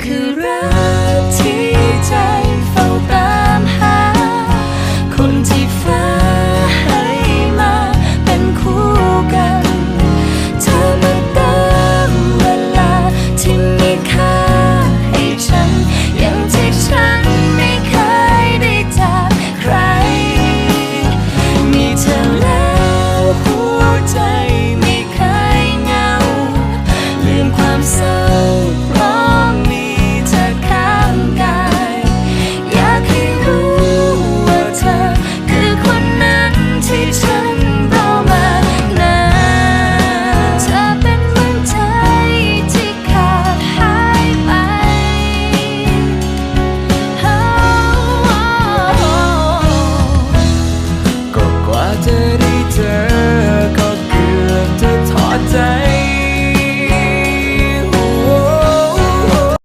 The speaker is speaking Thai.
คือรักที่ใจเฝ้าตามหา คนที่ฟ้าให้มาเป็นคู่กัน เธอมาเติมเวลาที่มีค่าให้ฉัน อย่างที่ฉันไม่เคยได้จากใคร มีเธอแล้วหัวใจไม่เคยเหงา ลืมความเศร้า